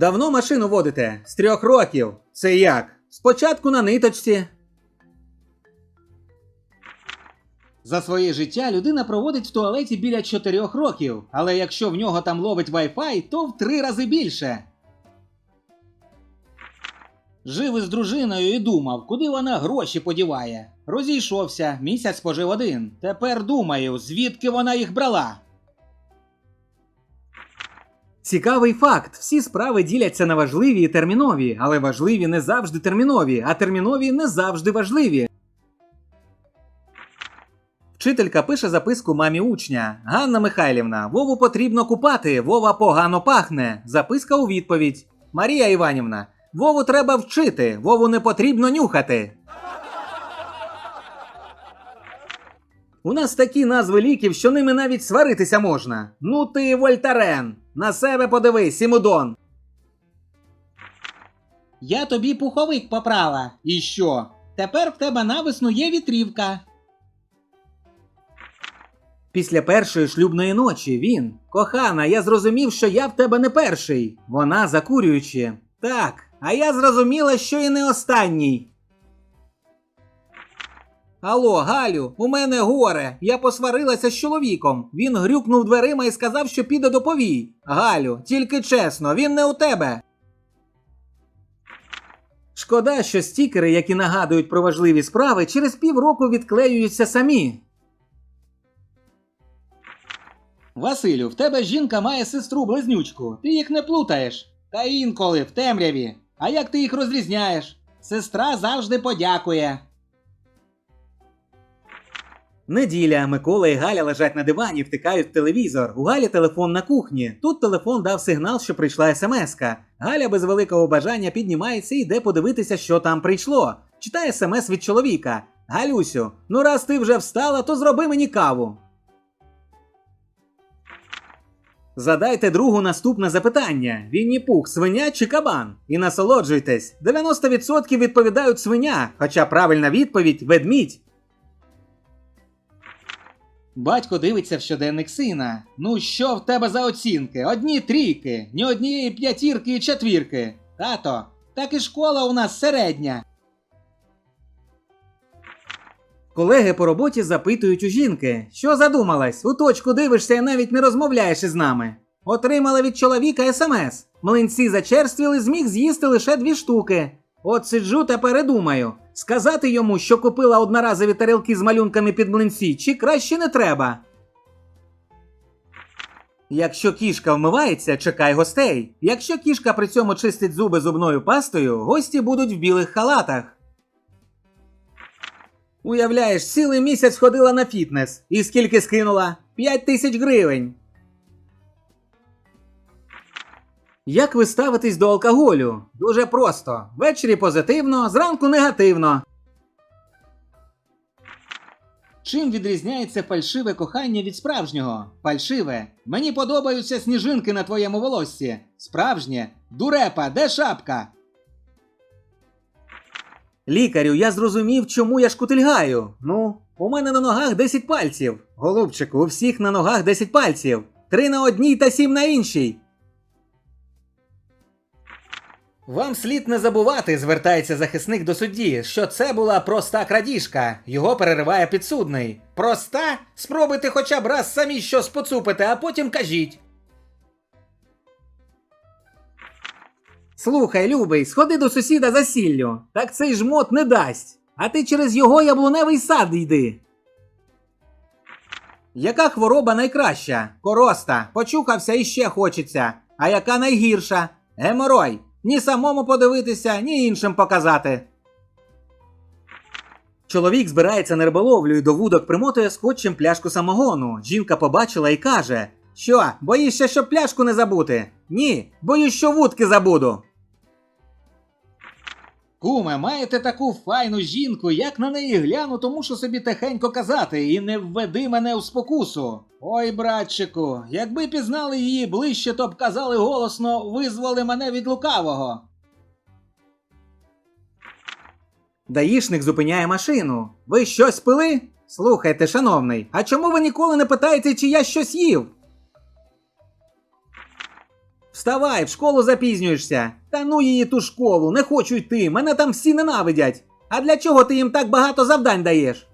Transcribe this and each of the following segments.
Давно машину водите? З трьох років. Це як? Спочатку на ниточці. За своє життя людина проводить в туалеті біля 4 років, але якщо в нього там ловить Wi-Fi, то в три рази більше. Жив із дружиною і думав, куди вона гроші подіває. Розійшовся, місяць пожив один. Тепер думаю, звідки вона їх брала. Цікавий факт: всі справи діляться на важливі і термінові, але важливі не завжди термінові, а термінові не завжди важливі. Вчителька пише записку мамі учня. Ганна Михайлівна, Вову потрібно купати, Вова погано пахне. Записка у відповідь. Марія Іванівна, Вову треба вчити, Вову не потрібно нюхати. У нас такі назви ліків, що ними навіть сваритися можна. Ну ти, Вольтарен, на себе подивись, Сімудон. Я тобі пуховик поправила. І що? Тепер в тебе навесну є вітрівка. Після першої шлюбної ночі він. Кохана, я зрозумів, що я в тебе не перший. Вона закурюючи. Так, а я зрозуміла, що і не останній. Алло, Галю, у мене горе. Я посварилася з чоловіком. Він грюкнув дверима і сказав, що піде до повій. Галю, тільки чесно, він не у тебе. Шкода, що стікери, які нагадують про важливі справи, через півроку відклеюються самі. Василю, в тебе жінка має сестру близнючку. Ти їх не плутаєш. Та інколи в темряві. А як ти їх розрізняєш? Сестра завжди подякує. Неділя Микола і Галя лежать на дивані, втикають в телевізор. У Галі телефон на кухні. Тут телефон дав сигнал, що прийшла смска. Галя без великого бажання піднімається і йде подивитися, що там прийшло. Читає смс від чоловіка. Галюсю, ну раз ти вже встала, то зроби мені каву. Задайте другу наступне запитання: Вінні пух, свиня чи кабан? І насолоджуйтесь. 90% відповідають свиня, хоча правильна відповідь ведмідь. Батько дивиться в щоденник сина. Ну що в тебе за оцінки? Одні трійки, ні однієї п'ятірки і четвірки. Тато, так і школа у нас середня. Колеги по роботі запитують у жінки, що задумалась, у точку дивишся і навіть не розмовляєш із нами. Отримала від чоловіка смс. Млинці зачерствіли, зміг з'їсти лише дві штуки. От сиджу та передумаю. Сказати йому, що купила одноразові тарілки з малюнками під млинці, чи краще не треба. Якщо кішка вмивається, чекай гостей. Якщо кішка при цьому чистить зуби зубною пастою, гості будуть в білих халатах. Уявляєш, цілий місяць ходила на фітнес. І скільки скинула? 5 тисяч гривень. Як ви ставитесь до алкоголю? Дуже просто. Ввечері позитивно, зранку негативно. Чим відрізняється фальшиве кохання від справжнього? Фальшиве. Мені подобаються сніжинки на твоєму волоссі. Справжнє. Дурепа, де шапка? Лікарю, я зрозумів, чому я шкутильгаю. Ну, у мене на ногах 10 пальців. Голубчику, у всіх на ногах 10 пальців. Три на одній та сім на іншій. Вам слід не забувати, звертається захисник до судді, що це була проста крадіжка. Його перериває підсудний. Проста? Спробуйте хоча б раз самі щось поцупити, а потім кажіть. Слухай, любий, сходи до сусіда за сіллю. Так цей жмот не дасть. А ти через його яблуневий сад йди. Яка хвороба найкраща? Короста. Почухався і ще хочеться. А яка найгірша? Геморой. Ні самому подивитися, ні іншим показати. Чоловік збирається на риболовлю і до вудок примотує скотчем пляшку самогону. Жінка побачила і каже: Що, боїшся, щоб пляшку не забути? Ні, боюсь, що вудки забуду. Куме, маєте таку файну жінку, як на неї гляну, то мушу собі тихенько казати, і не введи мене у спокусу. Ой, братчику, якби пізнали її ближче, то б казали голосно, визвали мене від лукавого. Даїшник зупиняє машину. Ви щось пили? Слухайте, шановний, а чому ви ніколи не питаєте, чи я щось їв? Вставай, в школу запізнюєшся. Та ну її ту школу, не хочу йти, мене там всі ненавидять. А для чого ти їм так багато завдань даєш?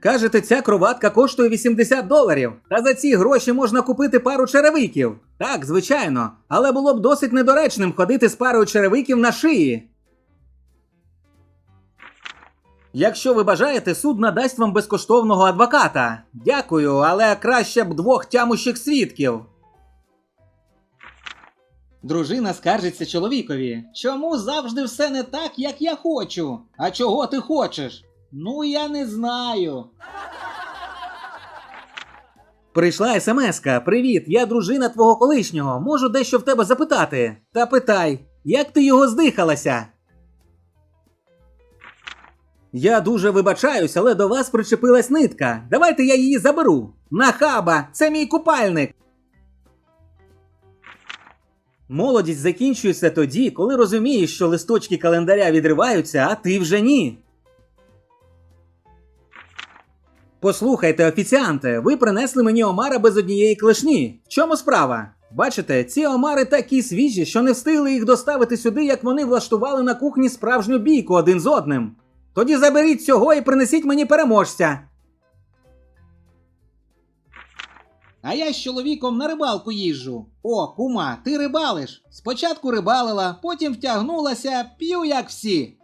Кажете, ця кроватка коштує 80 доларів, та за ці гроші можна купити пару черевиків. Так, звичайно, але було б досить недоречним ходити з парою черевиків на шиї. Якщо ви бажаєте, суд надасть вам безкоштовного адвоката. Дякую, але краще б двох тямущих свідків. Дружина скаржиться чоловікові. Чому завжди все не так, як я хочу? А чого ти хочеш? Ну, я не знаю. Прийшла смска. Привіт, я дружина твого колишнього. Можу дещо в тебе запитати. Та питай, як ти його здихалася? Я дуже вибачаюсь, але до вас причепилась нитка. Давайте я її заберу. Нахаба, це мій купальник. Молодість закінчується тоді, коли розумієш, що листочки календаря відриваються, а ти вже ні. Послухайте, офіціанте, ви принесли мені омара без однієї клешні. В чому справа? Бачите, ці омари такі свіжі, що не встигли їх доставити сюди, як вони влаштували на кухні справжню бійку один з одним. Тоді заберіть цього і принесіть мені переможця. А я з чоловіком на рибалку їжджу. О, кума, ти рибалиш. Спочатку рибалила, потім втягнулася, п'ю як всі.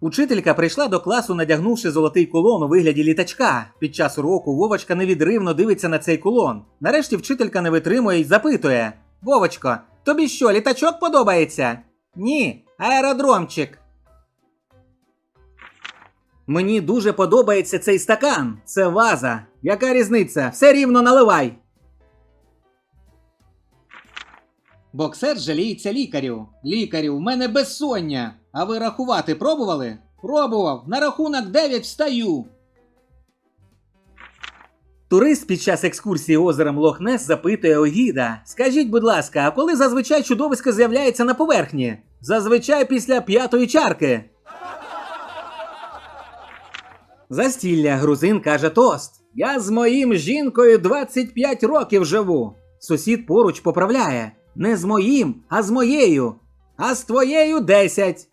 Учителька прийшла до класу, надягнувши золотий кулон у вигляді літачка. Під час уроку Вовочка невідривно дивиться на цей кулон. Нарешті вчителька не витримує і запитує: Вовочко, тобі що, літачок подобається? Ні, аеродромчик. Мені дуже подобається цей стакан. Це ваза. Яка різниця? Все рівно наливай. Боксер жаліється лікарю. Лікарю, в мене безсоння. А ви рахувати пробували? Пробував. На рахунок 9 встаю. Турист під час екскурсії озером Лохнес запитує у гіда: Скажіть, будь ласка, а коли зазвичай чудовисько з'являється на поверхні? Зазвичай після п'ятої чарки. Застілля грузин каже тост. Я з моїм жінкою 25 років живу. Сусід поруч поправляє. Не з моїм, а з моєю. А з твоєю 10.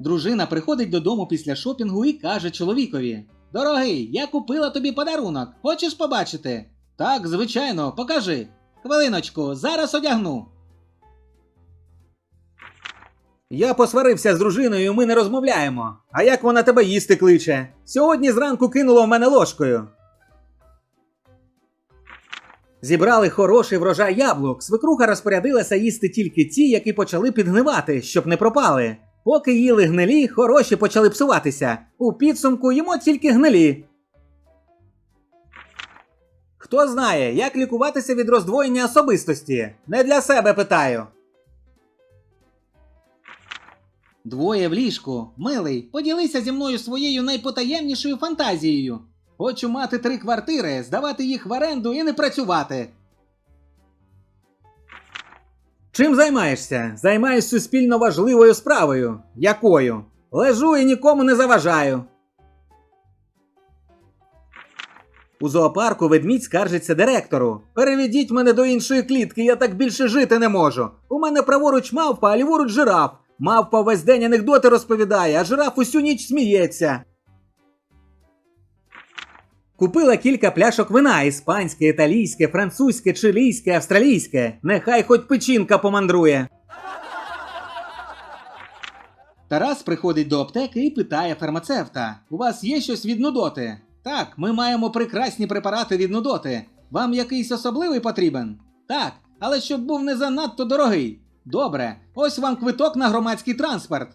Дружина приходить додому після шопінгу і каже чоловікові: Дорогий, я купила тобі подарунок. Хочеш побачити? Так, звичайно, покажи. Хвилиночку, зараз одягну. Я посварився з дружиною, ми не розмовляємо. А як вона тебе їсти кличе? Сьогодні зранку кинула в мене ложкою. Зібрали хороший врожай яблук. Свекруха розпорядилася їсти тільки ті, які почали підгнивати, щоб не пропали. Поки їли гнилі, хороші почали псуватися. У підсумку їмо тільки гнилі. Хто знає, як лікуватися від роздвоєння особистості? Не для себе питаю. Двоє в ліжку. Милий, поділися зі мною своєю найпотаємнішою фантазією. Хочу мати три квартири, здавати їх в оренду і не працювати. Чим займаєшся? Займаюсь суспільно важливою справою. Якою? Лежу і нікому не заважаю. У зоопарку ведмідь скаржиться директору. Переведіть мене до іншої клітки, я так більше жити не можу. У мене праворуч мавпа, а ліворуч жираф. Мавпа весь день анекдоти розповідає, а жираф усю ніч сміється. Купила кілька пляшок вина іспанське, італійське, французьке, чилійське, австралійське. Нехай хоч печінка помандрує. Тарас приходить до аптеки і питає фармацевта: У вас є щось від нудоти? Так, ми маємо прекрасні препарати від нудоти. Вам якийсь особливий потрібен? Так, але щоб був не занадто дорогий. Добре, ось вам квиток на громадський транспорт.